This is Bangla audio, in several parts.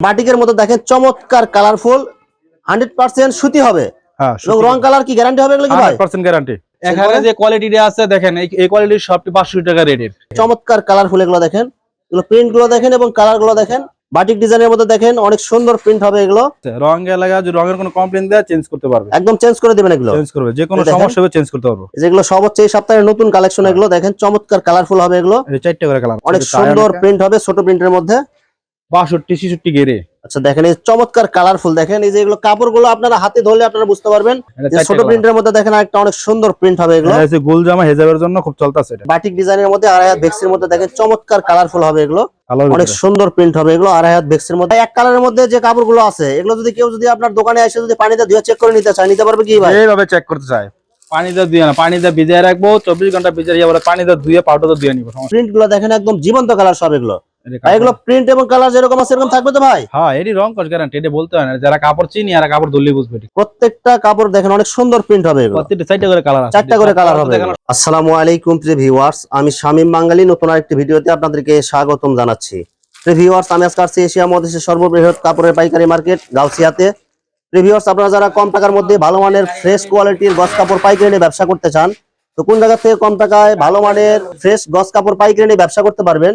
বাটিকের মতো দেখেন চমৎকার কালারফুল হান্ড্রেড পার্সেন্ট সুতি হবে। হ্যাঁ রং কালার কি গ্যারান্টি হবে এগুলো কি ভাই? পার্সেন্ট গ্যারান্টি এখানে যে কোয়ালিটিটা আছে দেখেন এই- কোয়ালিটির সবটি পাঁচশো টাকা রেটের চমৎকার কালারফুল এগুলো দেখেন। এগুলো প্রিন্টগুলো দেখেন এবং কালারগুলো দেখেন। বাটিক ডিজাইনের মধ্যে দেখেন অনেক সুন্দর প্রিন্ট হবে এগুলো। রং এলাকা যদি রঙের কোনো কমপ্লেন দেয় চেঞ্জ করতে পারবে। একদম চেঞ্জ করে দেবেন এগুলো। চেঞ্জ করবে যে কোনো সমস্যা হবে চেঞ্জ করতে পারব। যেগুলো সব হচ্ছে এই সপ্তাহের নতুন কালেকশন এগুলো দেখেন চমৎকার কালারফুল হবে এগুলো। এই চারটে করে কালার অনেক সুন্দর প্রিন্ট হবে ছোট প্রিন্টের মধ্যে। বাষট্টি ছেষট্টি গেরে আচ্ছা দেখেন এই চমৎকার কালারফুল দেখেন এই যে এগুলো কাপড়গুলো আপনারা হাতে ধরলে আপনারা বুঝতে পারবেন। যে ছোট প্রিন্টের মধ্যে দেখেন একটা অনেক সুন্দর প্রিন্ট হবে এগুলো। এটা হচ্ছে গোল জামা হেজাবের জন্য খুব চলতেছে এটা। বাটিক ডিজাইনের মধ্যে আড়াই হাত বেক্সের মধ্যে দেখেন চমৎকার কালারফুল হবে এগুলো। অনেক সুন্দর প্রিন্ট হবে এগুলো আড়াই হাত বেক্সের মধ্যে। এক কালারের মধ্যে যে কাপড়গুলো আছে এগুলো যদি কেউ যদি আপনার দোকানে এসে যদি পানিতে ধুয়ে চেক করে নিতে চায় নিতে পারবে কি ভাই? এইভাবে চেক করতে চায়। পানিতে ধুয়ে না পানিতে ভিজিয়ে রাখব চব্বিশ ঘণ্টা ভিজিয়ে পানিতে ধুয়ে পাউডার ধুয়ে নিবো প্রিন্টগুলো দেখেন একদম জীবন্ত কালার সব এগুলো। এগুলো প্রিন্ট এবং কালার যেরকম আছে এরকম থাকবে তো ভাই? হ্যাঁ এটি রং কস গ্যারান্টি এটা বলতে হয় না। যারা কাপড় চিনি আর কাপড় ধরলে বুঝবে প্রত্যেকটা কাপড় দেখেন অনেক সুন্দর প্রিন্ট হবে প্রত্যেকটা চারটে করে কালার আছে। চারটা করে কালার হবে। আসসালামু আলাইকুম প্রিয় ভিউয়ার্স আমি শামীম বাঙালি নতুন আরেকটি ভিডিওতে আপনাদেরকে স্বাগতম জানাচ্ছি। প্রিয় ভিউয়ার্স আমি আজকে আসছি এশিয়া মহাদেশের সর্ববৃহৎ কাপড়ের পাইকারি মার্কেট গাউসিয়াতে। প্রিয় ভিউয়ার্স আপনারা যারা কম টাকার মধ্যে ভালো মানের ফ্রেশ কোয়ালিটির গস কাপড় পাইকারি নিয়ে ব্যবসা করতে চান তো কোন জায়গা থেকে কম টাকায় ভালো মানের ফ্রেশ গস কাপড় পাইকারি নিয়ে ব্যবসা করতে পারবেন?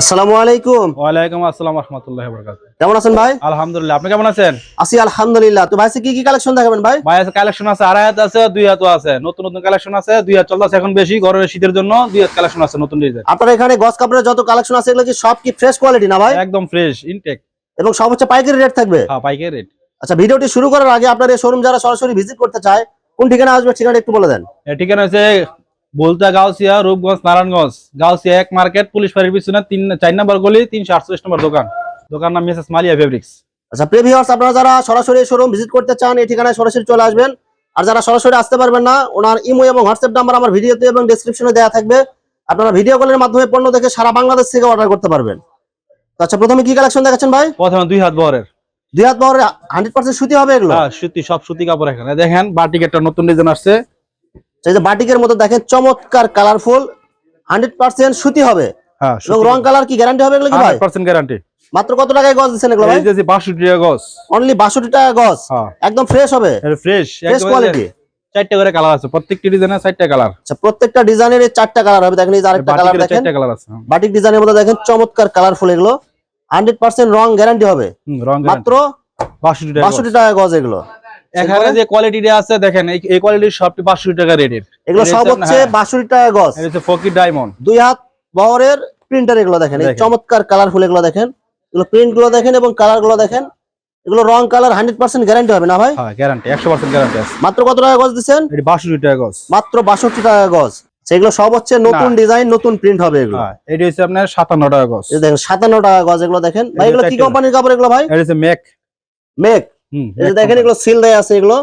আসসালামু আলাইকুম। ওয়ালাইকুম আসসালাম রহমতুল্লাহ বরকাত কেমন আছেন ভাই? আলহামদুলিল্লাহ আপনি কেমন আছেন? আছি আলহামদুলিল্লাহ। তো ভাই কি কি কালেকশন দেখাবেন ভাই? ভাই আছে কালেকশন আছে আড়াই হাত আছে দুই আছে। নতুন নতুন কালেকশন আছে দুই হাত চলতেছে এখন বেশি গরমের শীতের জন্য দুই হাত কালেকশন আছে নতুন ডিজাইন আপনার এখানে গস কাপড়ের যত কালেকশন আছে এগুলো কি সব কি ফ্রেশ কোয়ালিটি না ভাই? একদম ফ্রেশ ইনটেক এবং সব হচ্ছে পাইকারি রেট থাকবে? হ্যাঁ পাইকারি রেট আচ্ছা ভিডিওটি শুরু করার আগে আপনার এই শোরুম যারা সরাসরি ভিজিট করতে চায় কোন ঠিকানা আসবে ঠিকানা একটু বলে দেন। ঠিকানা হচ্ছে বলতা গাউসিয়া রূপগঞ্জ নারায়ণগঞ্জ। গাউসিয়া এক মার্কেট পুলিশ ফাঁড়ির পিছনে তিন চার নম্বর গলি তিনশো আটচল্লিশ নম্বর দোকান। দোকান নাম মিসেস মালিয়া ফেব্রিক্স আচ্ছা প্রিভিউয়ার্স আপনারা যারা সরাসরি শোরুম ভিজিট করতে চান এই ঠিকানায় সরাসরি চলে আসবেন। আর যারা সরাসরি আসতে পারবেন না ওনার ইমো এবং হোয়াটসঅ্যাপ নাম্বার আমার ভিডিওতে এবং ডেসক্রিপশনে দেওয়া থাকবে। আপনারা ভিডিও কলের মাধ্যমে পণ্য দেখে সারা বাংলাদেশ থেকে অর্ডার করতে পারবেন। তো আচ্ছা প্রথমে কি কালেকশন দেখাচ্ছেন ভাই? প্রথমে দুই হাত বহরের। দুই হাত পাওয়ার হান্ড্রেড পার্সেন্ট সুতি হবে এগুলো? হ্যাঁ সুতি সব সুতি কাপড় এখানে। দেখেন বাটিক একটা নতুন ডিজাইন আসছে। যে বাটিকের মতো দেখেন চমৎকার কালারফুল হান্ড্রেড পার্সেন্ট সুতি হবে। হ্যাঁ এবং রং কালার কি? গ্যারান্টি হবে এগুলো কি ভাই? পার্সেন্ট গ্যারান্টি মাত্র কত টাকায় গজ দিচ্ছেন এগুলো ভাই? এই যে বাষট্টি টাকা গজ। অনলি বাষট্টি টাকা গজ। হ্যাঁ। একদম ফ্রেশ হবে। ফ্রেশ ফ্রেশ কোয়ালিটি চারটে করে কালার আছে। প্রত্যেকটি ডিজাইনে চারটে কালার আচ্ছা প্রত্যেকটা ডিজাইনের এই চারটা কালার হবে। দেখেন এই যে আরেকটা কালার দেখেন। চারটে কালার আছে বাটিক ডিজাইনের মধ্যে দেখেন চমৎকার কালারফুল এগুলো। হান্ড্রেড পার্সেন্ট রং গ্যারান্টি হবে। রং মাত্র বাষট্টি টাকা বাষট্টি টাকা গজ এগুলো। এখানে যে কোয়ালিটিটা আছে দেখেন এই কোয়ালিটির সবটি পাঁচশো টাকা রেটের এগুলো সব হচ্ছে হ্যাঁ। বাষট্টি টাকা গজ। এটা হচ্ছে ফকির ডায়মন্ড দুই হাত বহরের প্রিন্টার এগুলো দেখেন এই চমৎকার কালারফুল এগুলো দেখেন। এগুলো প্রিন্টগুলো দেখেন এবং কালারগুলো দেখেন। এগুলো রং কালার হান্ড্রেড পার্সেন্ট গ্যারান্টি হবে না ভাই? হ্যাঁ গ্যারান্টি একশো পার্সেন্ট গ্যারান্টি আছে। মাত্র কত টাকা গজ দিচ্ছেন? এটি বাষট্টি টাকা গজ। মাত্র বাষট্টি টাকা গজ। সেগুলো সব হচ্ছে নতুন ডিজাইন নতুন প্রিন্ট হবে এগুলো। হ্যাঁ এটি হচ্ছে আপনার সাতান্ন টাকা গজ। দেখেন সাতান্ন টাকা গজ এগুলো দেখেন। ভাই এগুলো কি কোম্পানির কাপড় এগুলো ভাই? এটি হচ্ছে মেক মেক এই যে দেখেন এগুলো সিল দেয়া আছে এগুলো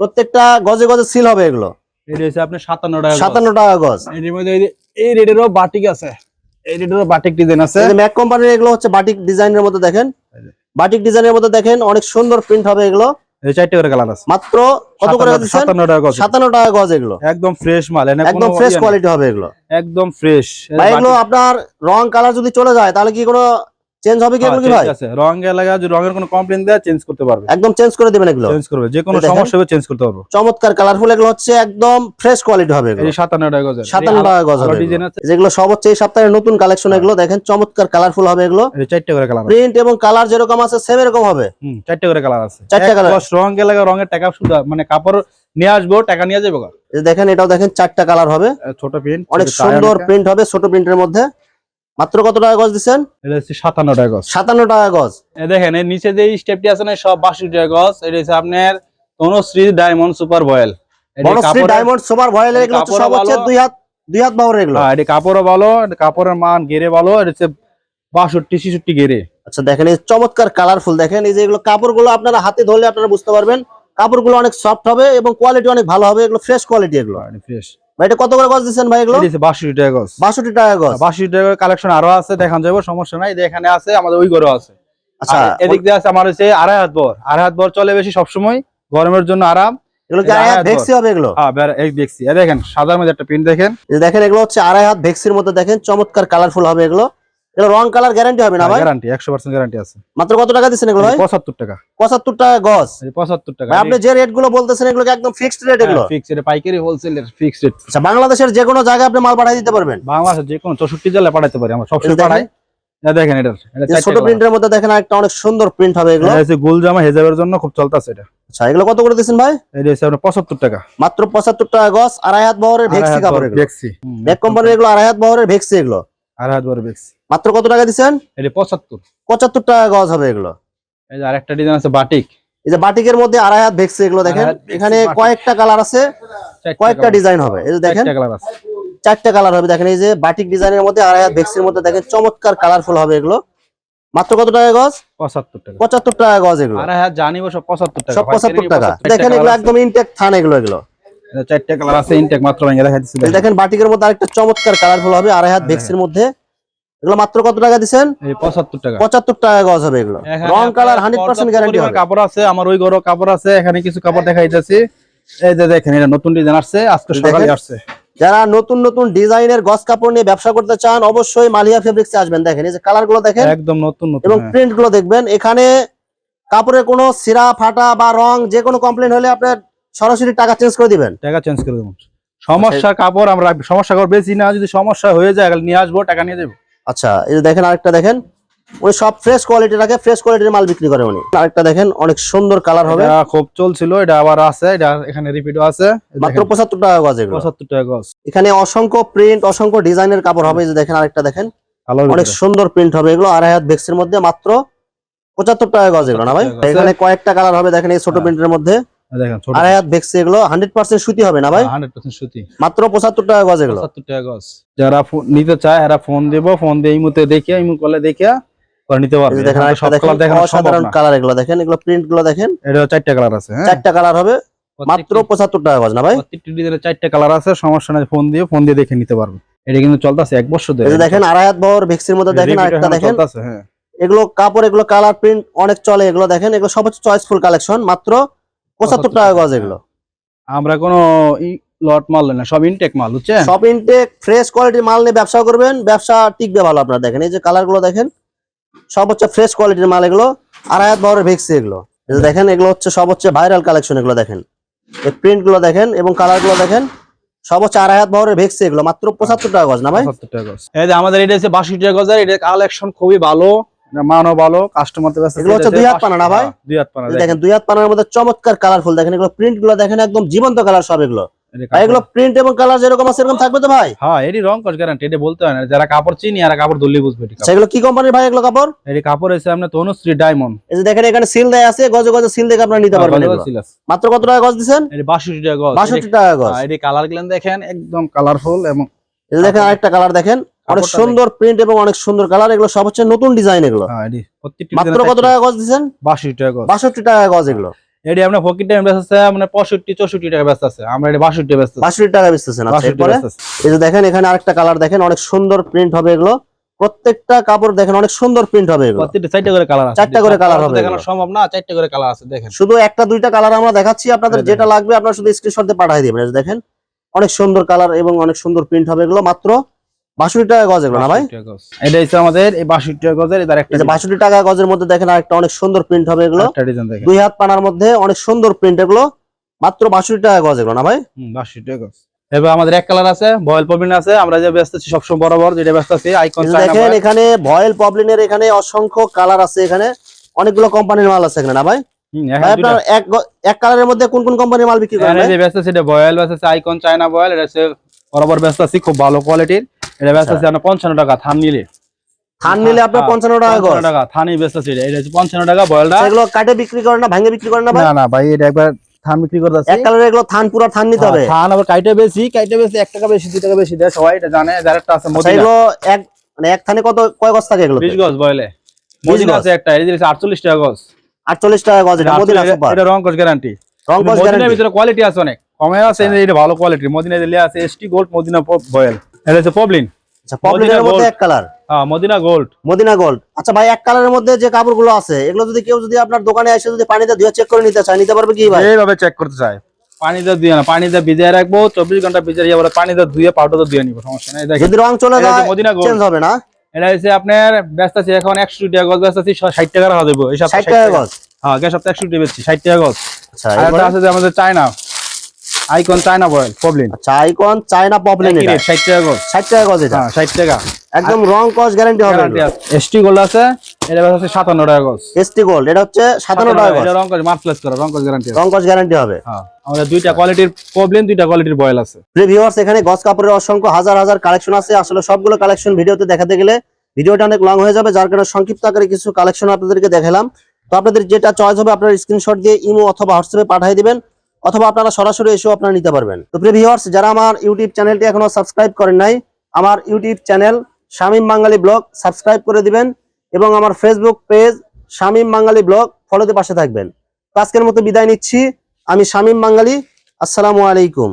প্রত্যেকটা গজে গজে সিল হবে এগুলো। এটি হচ্ছে আপনার সাতান্ন টাকা গজ। সাতান্ন টাকা গজ। এটির মধ্যে এই রেটেরও বাটিক আছে। এই রেটেরও বাটিক ডিজাইন আছে। এই ম্যাক কোম্পানির এগুলো হচ্ছে বাটিক ডিজাইনের মধ্যে দেখেন। বাটিক ডিজাইনের মধ্যে দেখেন অনেক সুন্দর প্রিন্ট হবে এগুলো। চারটে করে কালার আছে। মাত্র কত করে সাতান্ন- দিচ্ছেন? সাতান্ন টাকা গজ। সাতান্ন টাকা গজ এগুলো। একদম ফ্রেশ মাল একদম ফ্রেশ ইয়ে কোয়ালিটি হবে এগুলো। একদম ফ্রেশ ভাই এগুলো আপনার রং কালার যদি চলে যায় তাহলে কি কোনো চেঞ্জ হবে কি এগুলো কি ভাই? আছে। রং এলাকা যদি রঙের কোনো কমপ্লেন দেয় চেঞ্জ করতে পারবে। একদম চেঞ্জ করে দিবেন এগুলো। চেঞ্জ করবে। যে কোনো সমস্যা হবে চেঞ্জ করতে পারব। চমৎকার কালারফুল এগুলো হচ্ছে একদম ফ্রেশ কোয়ালিটি হবে এগুলো। এই সাতান্ন টাকা গজ সাতান্ন টাকা গজ ডিজাইন আছে। যেগুলো সব হচ্ছে এই সপ্তাহের নতুন কালেকশন এগুলো। দেখেন চমৎকার কালারফুল হবে এগুলো। চারটে করে কালার প্রিন্ট এবং কালার যেরকম আছে সেম এরকম হবে। হুম চারটে করে কালার আছে। চারটে। গজ রং এলাকা রঙের টাকা শুধু মানে কাপড় নিয়ে আসব টাকা নিয়ে যাব দেখেন এটাও দেখেন চারটা কালার হবে। ছোট প্রিন্ট অনেক সুন্দর প্রিন্ট হবে ছোট প্রিন্টের মধ্যে। মাত্র কত টাকা গজ দিচ্ছেন এটা হচ্ছে সাতান্ন টাকা গজ। সাতান্ন টাকা গজ। দেখেন এর নিচে যে স্টেপটি আছে না সব বাষট্টি টাকা গজ। এটা হচ্ছে আপনার Tanushree diamond super voile. Banashree diamond super voile এগুলো সব কাপড়ও হচ্ছে ভালো। দুই হাত দুই হাত বাহুর এগুলো। এটি কাপড়ও ভালো এটা কাপড়ের মান গেরে ভালো এটা হচ্ছে বাষট্টি ছেষট্টি গেরে আচ্ছা দেখেন এই চমৎকার কালারফুল দেখেন এই যে এগুলো কাপড়গুলো আপনারা হাতে ধরলে আপনারা বুঝতে পারবেন। কাপড়গুলো অনেক সফট হবে এবং কোয়ালিটি অনেক ভালো হবে এগুলো ফ্রেশ কোয়ালিটি এগুলো। ফ্রেশ ভাই এটা কত করে গজ দিচ্ছেন ভাই এগুলো? দিচ্ছে বাষট্টি টাকা গজ। বাষট্টি টাকা গজ। বাষট্টি টাকা কালেকশন আরও আছে দেখান যাব সমস্যা নাই। এখানে আছে আমাদের ওই আছে। আচ্ছা এদিক দিয়ে আছে আমার হচ্ছে আড়াই হাত বর। আড়াই হাত বর চলে বেশি সবসময় গরমের জন্য আরাম। এগুলো কি আড়াই হাত ভেক্সি হবে এগুলো? হ্যাঁ বের- এই দেখছি। দেখেন সাদার মধ্যে একটা প্রিন্ট দেখেন। দেখেন এগুলো হচ্ছে আড়াই হাত ভেক্সির মতো দেখেন চমৎকার কালারফুল হবে এগুলো। এগুলো রং কালার গ্যারান্টি হবে না ভাই? গ্যারান্টি একশো পার্সেন্ট গ্যারান্টি আছে। মাত্র কত টাকা দিচ্ছেন এগুলো ভাই? পঁচাত্তর টাকা। পঁচাত্তর টাকা গজ। এই পঁচাত্তর টাকা। ভাই আপনি যে রেটগুলো বলতেছেন এগুলো কি একদম ফিক্সড রেট এগুলো। ফিক্স এটা পাইকারি হোলসেলের ফিক্স রেট আচ্ছা বাংলাদেশের যে কোনো জায়গায় আপনি মাল পাঠিয়ে দিতে পারবেন। বাংলাদেশের যে কোনো চৌষট্টি জেলায় পাঠাতে পারি আমরা সবসময়। পাঠাই। এটা দেখেন এটা চারটে ছোট প্রিন্টের মধ্যে দেখেন একটা অনেক সুন্দর প্রিন্ট হবে এগুলো। এটা হচ্ছে গোল জামা হেজাবের জন্য খুব চলতেছে এটা। আচ্ছা এগুলো কত করে দিচ্ছেন ভাই? এটা হচ্ছে আপনার পঁচাত্তর টাকা। মাত্র পঁচাত্তর টাকা গজ আড়াই হাত বহরের ভেক্সি কাপড় এগুলো। ভেক্সি ব্যাক কোম্পানির এগুলো আড়াই হাত বহরের ভেক্সি এগুলো। আড়াই হাত বড় ভেক্সি মাত্র কত টাকা দিচ্ছেন এটা পঁচাত্তর। পঁচাত্তর টাকা গজ হবে এগুলো। এই যে আরেকটা ডিজাইন আছে বাটিক। এই যে বাটিকের মধ্যে আড়াই হাত ভেক্সি এগুলো দেখেন। এখানে কয়েকটা কালার আছে। কয়েকটা ডিজাইন হবে। এই যে দেখেন কালার আছে। চারটা কালার হবে। দেখেন এই যে বাটিক ডিজাইনের মধ্যে আড়াই হাত ভেক্সির মধ্যে দেখেন চমৎকার কালারফুল হবে এগুলো। মাত্র কত টাকা গজ? পঁচাত্তর টাকা। পঁচাত্তর টাকা গজ এগুলো। আড়াই হাত জানিব সব পঁচাত্তর টাকা। সব পঁচাত্তর পাইকারি টাকা। দেখেন এগুলো একদম ইনটেক থান এগুলো এগুলো। চারটে কালার আছে ইনটেক মাত্র ভেঙে দেখেন। বাটিকের মধ্যে আরেকটা চমৎকার কালারফুল হবে আড়াই হাত ভেক্সির মধ্যে। এগুলো মাত্র কত টাকা এই পঁচাত্তর টাকা। পঁচাত্তর টাকা গজ হবে এগুলো। রং কালার আপনার হান্ড্রেড পার্সেন্ট পর্যাপ্ত গ্যারান্টি হবে। কাপড় আছে আমার ওই ঘরও কাপড় আছে এখানে কিছু কাপড় দেখাইতেছি। এই যে দেখেন এটা নতুন ডিজাইন আসছে আজকে সকালে আসছে। যারা নতুন নতুন ডিজাইনের গজ কাপড় নিয়ে ব্যবসা করতে চান অবশ্যই মালিয়া ফেব্রিক্সে আসবেন। দেখেন এই যে কালারগুলো দেখেন একদম নতুন নতুন এবং হ্যাঁ। প্রিন্টগুলো দেখবেন। এখানে কাপড়ের কোনো সিরা ফাটা বা রং যে কোনো কমপ্লেন হলে আপনার সরাসরি টাকা চেঞ্জ করে দিবেন? টাকা চেঞ্জ করে দেবো। সমস্যা কাপড় আমরা সমস্যা কাপড় বেশি না যদি সমস্যা হয়ে যায় তাহলে নিয়ে আসব টাকা নিয়ে দেবো আচ্ছা এই যে দেখেন আরেকটা দেখেন। উনি সব ফ্রেশ কোয়ালিটি রাখে ফ্রেশ কোয়ালিটির মাল বিক্রি করে উনি। আরেকটা দেখেন অনেক সুন্দর কালার হবে। এটা খুব চলছিল এটা আবার আছে এটা এখানে রিপিটও আছে। মাত্র পঁচাত্তর টাকা গজ এগুলো। পঁচাত্তর টাকা গজ। এখানে অসংখ্য প্রিন্ট অসংখ্য ডিজাইনের কাপড় হবে যে দেখেন আরেকটা দেখেন। অনেক সুন্দর প্রিন্ট হবে এগুলো আড়াই হাত বেক্সের মধ্যে মাত্র পঁচাত্তর টাকা গজ এগুলো না ভাই? এখানে কয়েকটা কালার হবে দেখেন এই ছোট হ্যাঁ। প্রিন্টের মধ্যে। দেখেন ছোট আড়াই হাত বেক্সে এগুলো হান্ড্রেড পার্সেন্ট সুতি হবে না ভাই? হান্ড্রেড পার্সেন্ট সুতি। মাত্র পঁচাত্তর টাকা গজ এগুলো। পঁচাত্তর টাকা গজ। যারা ফোন নিতে চায় এরা ফোন দেবো ফোন দিয়ে এই মুহূর্তে দেখে এই মুহূর্তে কলে দেখে পরে নিতে পারবে। দেখেন এখন তো আরেকটা সব কালার দেখানো সম্ভব কালার এগুলো দেখেন এগুলো প্রিন্টগুলো দেখেন। এটা চারটা কালার আছে হ্যাঁ? চারটা কালার হবে মাত্র পঁচাত্তর টাকা গজ না ভাই? প্রত্যেকটি ডিজাইনের চারটা কালার আছে সমস্যা নাই ফোন দিয়ে ফোন দিয়ে দেখে নিতে পারবে। এটা কিন্তু চলতেছে এক বছর ধরে। এই দেখেন আড়াই হাত বহর ভেক্সির মধ্যে দেখেন আরেকটা দেখেন। চলতেছে, হ্যাঁ। এগুলো কাপড় এগুলো কালার প্রিন্ট অনেক চলে এগুলো দেখেন এগুলো সব হচ্ছে চয়েসফুল কালেকশন মাত্র পঁচাত্তর টাকা গজ এগুলো। আমরা কোনো লট মাল না সব ইনটেক মাল বুঝছেন? সব ইনটেক ফ্রেশ কোয়ালিটির মাল নিয়ে ব্যবসা করবেন ব্যবসা টিকবে ভালো আপনার দেখেন। এই যে কালারগুলো দেখেন সব হচ্ছে ফ্রেশ কোয়ালিটির মাল এগুলো আড়াই হাত বহরের ভেক্সি এগুলো দেখেন এগুলো হচ্ছে সব হচ্ছে ভাইরাল কালেকশন এগুলো দেখেন। এই প্রিন্টগুলো দেখেন এবং কালারগুলো দেখেন সব হচ্ছে আড়াই হাত বহরের ভেক্সি এগুলো। মাত্র পঁচাত্তর টাকা গজ না ভাই? 75 টাকা গজ। এই যে আমাদের এটা হচ্ছে বাষট্টি টাকা গজার এটা কালেকশন খুবই ভালো। মানও ভালো কাস্টমার তো ব্যস্ত এগুলো হচ্ছে দুই হাত পানা না ভাই? হ্যাঁ, দুই হাত পানা দেখেন। দুই হাত পানার মধ্যে চমৎকার কালারফুল দেখেন এগুলো প্রিন্টগুলো দেখেন একম জীবন্ত কালার সব এগুলো। এগুলো প্রিন্ট এবং কালার যেরকম আছে এরকম থাকবে তো ভাই? হ্যাঁ এটি রং কস গ্যারান্টি এটা বলতে হয় না। যারা কাপড় চিনি আর কাপড় ধরলেই বুঝবে সেগুলো কি কোম্পানির ভাই এগুলো কাপড়? এটি কাপড় এসে আপনার তনুশ্রী ডায়মন্ড এই যে দেখেন এখানে সিল দেয়া আছে গজে গজে সিল দেখে আপনারা নিতে পারবেন মাত্র কত টাকা গজ দিচ্ছেন? এটি বাষট্টি টাকা গজ। বাষট্টি টাকা গজ। হ্যাঁ, এটি কালারগুলো দেখেন একদম কালারফুল এবং এই দেখেন আরেকটা কালার দেখেন। অনেক সুন্দর প্রিন্ট এবং অনেক সুন্দর কালার এগুলো সব হচ্ছে নতুন ডিজাইন এগুলো। হ্যাঁ, মাত্র কত টাকা গজ দিচ্ছেন? বাষট্টি টাকা গজ। বাষট্টি টাকা গজ এগুলো। এটি ফকির টাইম আছে পঁয়ষট্টি চৌষট্টি টাকা ব্যস্ত আছে। আমরা এটি বাষট্টি ব্যস্ত বাষট্টি টাকা আচ্ছা বাষট্টি এরপরে? ব্যস্ত আছে। এই যে দেখেন এখানে আরেকটা কালার দেখেন অনেক সুন্দর প্রিন্ট হবে এগুলো। প্রত্যেকটা কাপড় দেখেন অনেক সুন্দর প্রিন্ট হবে এগুলো। প্রত্যেকটি চারটে করে কালার আছে। চারটা করে তো হবে দেখানো সম্ভব না চারটে করে কালার আছে দেখেন। শুধু একটা দুইটা কালার আমরা দেখাচ্ছি আপনাদের যেটা লাগবে আপনারা শুধু স্ক্রিনশট দিয়ে পাঠিয়ে দিবেন দেখেন। অনেক সুন্দর কালার এবং অনেক সুন্দর প্রিন্ট হবে এগুলো মাত্র বাষট্টি টাকা গজ এগুলো না ভাই? 62 টাকা গজ। এটা হচ্ছে আমাদের এই বাষট্টি টাকা গজের এটার একটা বাষট্টি টাকা গজের মধ্যে দেখেন আরেকটা অনেক সুন্দর প্রিন্ট হবে এগুলো। দুই হাত পানার মধ্যে অনেক সুন্দর প্রিন্ট এগুলো। মাত্র বাষট্টি টাকা গজ এগুলো না ভাই? 62 টাকা গজ। এবার আমাদের এক কালার আছে বয়েল পবিন আছে। আমরা যে ব্যস্ত আছি সবসময় বরাবর যেটা ব্যস্ত আছি আইকন দেখেন এখানে ভয়েল পবলিনের এখানে অসংখ্য কালার আছে এখানে। অনেকগুলো কোম্পানির মাল আছে এখানে না ভাই? আপনার এক এক কালারের মধ্যে কোন কোন কোম্পানির মাল বিক্রি করেন যে ব্যস্ত এটা বয়েল ব্যস্ত আছে আইকন চায়না বয়েল এটা বরাবর ব্যস্ত আছি খুব ভালো কোয়ালিটির এটা। আছে আপনার পঞ্চান্ন টাকা থান নিলে। থান নিলে আপনার হ্যাঁ, পঞ্চান্ন টাকা গজ। টাকা থানই ব্যস্ত আছে। এটা এটা হচ্ছে পঞ্চান্ন টাকা বয়েলটা। এগুলো কাটে বিক্রি করেন না ভাঙে বিক্রি করেন না ভাই? না না ভাই এটা একবার থান বিক্রি করতে এক এগুলো থান পুরো থান নিতে হবে। থান আবার কাইটে বেশি কাইটে বেশি এক টাকা বেশি দুই টাকা বেশি দেয় সবাই এটা জানে যার একটা আছে এগুলো এক মানে এক থানে কত কয় গজ থাকে এগুলো বিশ গজ বয়লে। বিশ আছে একটা এই যে আটচল্লিশ টাকা গজ। টাকা গজ এটা মদিনা এটা- সুপার। এটা রং কস গ্যারান্টি রং গজ গ্যারান্টি ভিতরে কোয়ালিটি আছে অনেক। কমে আছে এটা ভালো কোয়ালিটির মদিনা দিলে আছে এসটি গোল্ড মদিনা বয়েল। এটা হচ্ছে পবলিন আচ্ছা পপলিনের মধ্যে এক কালার হ্যাঁ মদিনা গোল্ড মদিনা গোল্ড আচ্ছা ভাই এক কালারের মধ্যে যে কাপড়গুলো আছে এগুলো যদি কেউ যদি আপনার দোকানে এসে যদি পানিতে ধুয়ে চেক করে নিতে চায় নিতে পারবে কি ভাই? এইভাবে চেক করতে চাই পানিতে দিয়ে না পানিতে ভিজিয়ে রাখব চব্বিশ ঘণ্টা ভিজিয়ে পানিতে ধুয়ে পাউডার ধুয়ে নিবো সমস্যা নেই। দেখেন যদি রং চলে যায় মদিনা gold। চেঞ্জ হবে না? এটা হচ্ছে আপনার ব্যস্ত আছে এখন একশো টাকা গজ ব্যস্ত আছি ষাট টাকা রাখা দেবো এই সপ্তাহে ষাট টাকা গজ? হ্যাঁ সপ্তাহে একশো টাকা বেচছি ষাট টাকা গজ। আচ্ছা আছে যে আমাদের China. Icon China voile poplin আচ্ছা আইকন চায়না পপলিন এটা। ষাট টাকা গজ। ষাট টাকা গজ এটা। হ্যাঁ ষাট টাকা। একদম রং কস গ্যারান্টি হবে এসটি গোল্ড আছে। এটা হচ্ছে সাতান্ন টাকা গজ। এসটি গোল্ড এটা হচ্ছে সাতান্ন টাকা গজ। এটা রং কস মার্কলেস করা রং কস গ্যারান্টি রং কস গ্যারান্টি হবে। হ্যাঁ আমাদের দুইটা কোয়ালিটির পবলিন দুইটা কোয়ালিটির বয়েল আছে। ভিউয়ার্স এখানে গস কাপড়ের অসংখ্য হাজার হাজার কালেকশন আছে। আসলে সবগুলো কালেকশন ভিডিওতে দেখাতে গেলে ভিডিওটা অনেক লং হয়ে যাবে যার কারণে সংক্ষিপ্ত আকারে কিছু কালেকশন আপনাদেরকে দেখালাম। তো আপনাদের যেটা চয়েস হবে আপনার স্ক্রিনশট দিয়ে ইমো অথবা হোয়াটসঅ্যাপে পাঠিয়ে দিবেন। অথবা আপনারা সরাসরি এসেও আপনারা নিতে পারবেন। তো প্রিয় ভিউয়ার্স যারা আমার ইউটিউব চ্যানেলটি এখনও সাবস্ক্রাইব করেন নাই, আমার YouTube channel Shamim Bangali blog subscribe করে দিবেন এবং আমার Facebook page Shamim Bangali blog ফলোতে পাশে থাকবেন। তো আজকের মতো বিদায় নিচ্ছি, আমি শামীম বাঙালি, আসসালামু আলাইকুম।